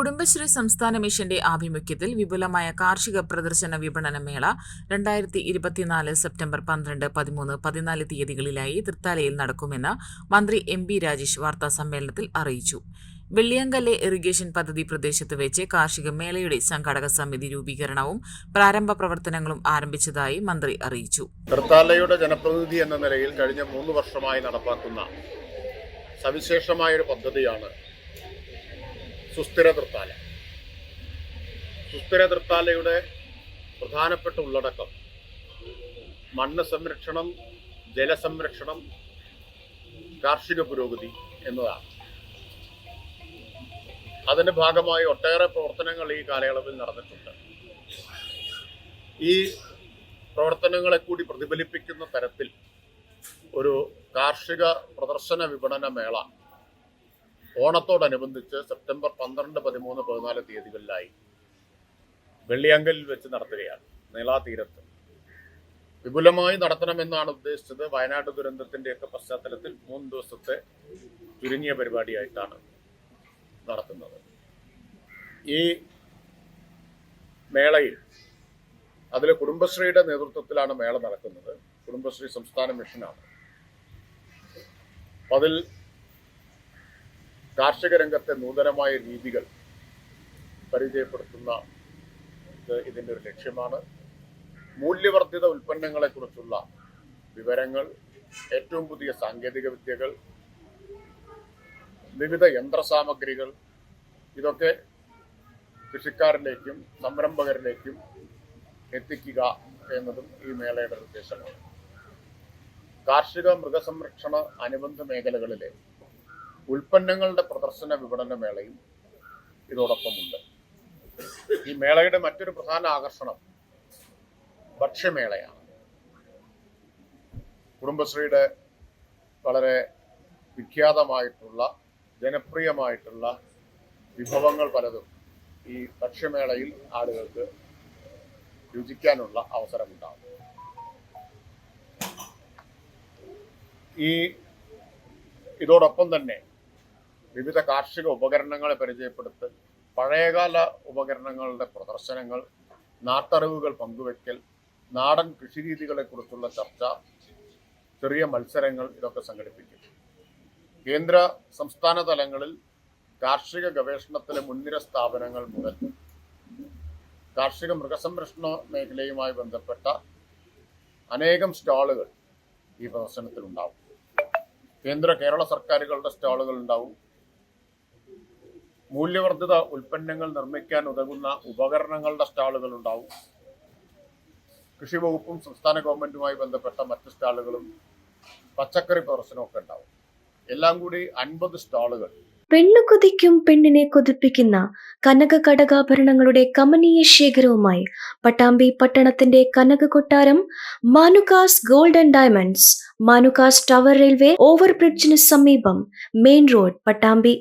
കുടുംബശ്രീ സംസ്ഥാന മിഷന്റെ ആഭിമുഖ്യത്തിൽ വിപുലമായ കാർഷിക പ്രദർശന വിപണന മേള രണ്ടായിരത്തി ഇരുപത്തിനാല് സെപ്റ്റംബർ പന്ത്രണ്ട് പതിമൂന്ന് പതിനാല് തീയതികളിലായി തൃത്താലയിൽ നടക്കുമെന്ന് മന്ത്രി എം ബി രാജേഷ് വാർത്താ സമ്മേളനത്തിൽ അറിയിച്ചു. വെള്ളിയങ്കല്ലെ ഇറിഗേഷൻ പദ്ധതി പ്രദേശത്ത് വെച്ച് കാർഷിക മേളയുടെ സംഘാടക സമിതി രൂപീകരണവും പ്രാരംഭ പ്രവർത്തനങ്ങളും ആരംഭിച്ചതായി മന്ത്രി അറിയിച്ചു. തൃത്താലയുടെ ജനപ്രതിനിധി എന്ന നിലയിൽ കഴിഞ്ഞ മൂന്ന് വർഷമായി നടപ്പാക്കുന്ന സവിശേഷമായ ഒരു പദ്ധതിയാണ് സുസ്ഥിര തൃത്താല. സുസ്ഥിര തൃത്താലയുടെ പ്രധാനപ്പെട്ട ഉള്ളടക്കം മണ്ണ് സംരക്ഷണം ജലസംരക്ഷണം കാർഷിക പുരോഗതി എന്നതാണ്. അതിന്റെ ഭാഗമായി ഒട്ടേറെ പ്രവർത്തനങ്ങൾ ഈ കാലയളവിൽ നടന്നിട്ടുണ്ട്. ഈ പ്രവർത്തനങ്ങളെ കൂടി പ്രതിഫലിപ്പിക്കുന്ന തരത്തിൽ ഒരു കാർഷിക പ്രദർശന വിപണന മേള ഓണത്തോടനുബന്ധിച്ച് സെപ്റ്റംബർ പന്ത്രണ്ട് പതിമൂന്ന് പതിനാല് തീയതികളിലായി വെള്ളിയങ്കലിൽ വെച്ച് നടത്തുകയാണ് നീളാതീരത്ത്. വിപുലമായി നടത്തണമെന്നാണ് ഉദ്ദേശിച്ചത്. വയനാട് ദുരന്തത്തിന്റെയൊക്കെ പശ്ചാത്തലത്തിൽ മൂന്ന് ദിവസത്തെ ചുരുങ്ങിയ പരിപാടിയായിട്ടാണ് നടത്തുന്നത്. ഈ മേളയിൽ അതിൽ കുടുംബശ്രീയുടെ നേതൃത്വത്തിലാണ് മേള നടക്കുന്നത്. കുടുംബശ്രീ സംസ്ഥാന മിഷനാണ്. അതിൽ കാർഷിക രംഗത്തെ നൂതനമായ രീതികൾ പരിചയപ്പെടുത്തുന്ന ഇത് ഇതിന്റെ ഒരു ലക്ഷ്യമാണ്. മൂല്യവർദ്ധിത ഉൽപ്പന്നങ്ങളെക്കുറിച്ചുള്ള വിവരങ്ങൾ ഏറ്റവും പുതിയ സാങ്കേതിക വിദ്യകൾ വിവിധ യന്ത്രസാമഗ്രികൾ ഇതൊക്കെ കൃഷിക്കാരിലേക്കും സംരംഭകരിലേക്കും എത്തിക്കുക എന്നതും ഈ മേളയുടെ ഉദ്ദേശമാണ്. കാർഷിക മൃഗസംരക്ഷണ അനുബന്ധ മേഖലകളിലെ ഉൽപ്പന്നങ്ങളുടെ പ്രദർശന വിപണന മേളയും ഇതോടൊപ്പമുണ്ട്. ഈ മേളയുടെ മറ്റൊരു പ്രധാന ആകർഷണം ഭക്ഷ്യമേളയാണ്. കുടുംബശ്രീയുടെ വളരെ വിഖ്യാതമായിട്ടുള്ള ജനപ്രിയമായിട്ടുള്ള വിഭവങ്ങൾ പലതും ഈ ഭക്ഷ്യമേളയിൽ ആളുകൾക്ക് രുചിക്കാനുള്ള അവസരമുണ്ടാകും. ഈ ഇതോടൊപ്പം തന്നെ വിവിധ കാർഷിക ഉപകരണങ്ങളെ പരിചയപ്പെടുത്തൽ പഴയകാല ഉപകരണങ്ങളുടെ പ്രദർശനങ്ങൾ നാട്ടറിവുകൾ പങ്കുവെക്കൽ നാടൻ കൃഷിരീതികളെക്കുറിച്ചുള്ള ചർച്ച ചെറിയ മത്സരങ്ങൾ ഇതൊക്കെ സംഘടിപ്പിക്കും. കേന്ദ്ര സംസ്ഥാന തലങ്ങളിൽ കാർഷിക ഗവേഷണത്തിലെ മുൻനിര സ്ഥാപനങ്ങൾ മുതൽ കാർഷിക മൃഗസംരക്ഷണ മേഖലയുമായി ബന്ധപ്പെട്ട അനേകം സ്റ്റാളുകൾ ഈ പ്രദർശനത്തിലുണ്ടാവും. കേന്ദ്ര കേരള സർക്കാരുകളുടെ സ്റ്റാളുകൾ ഉണ്ടാവും. മൂല്യവർദ്ധിത ഉൽപ്പന്നങ്ങൾ നിർമ്മിക്കാൻ ഉതകുന്ന ഉപകരണങ്ങളുടെ സ്റ്റാളുകൾ ഉണ്ടാവും കൃഷി വകുപ്പും സംസ്ഥാന ഗവൺമെന്റുമായി ബന്ധപ്പെട്ട മറ്റ് സ്റ്റാളുകളും പച്ചക്കറി പ്രദർശനമൊക്കെ ഉണ്ടാവും. എല്ലാം കൂടി അൻപത് സ്റ്റാളുകൾ. പെണ്ണു കൊതിക്കും പെണ്ണിനെ കൊതിപ്പിക്കുന്ന കനക കടകാഭരണങ്ങളുടെ കമനീയ ശേഖരവുമായി പട്ടാമ്പി പട്ടണത്തിന്റെ കനക കൊട്ടാരം Manukas gold and diamonds Manukas tower railway ഓവർബ്രിഡ്ജിന് സമീപം മെയിൻ റോഡ് പട്ടാമ്പി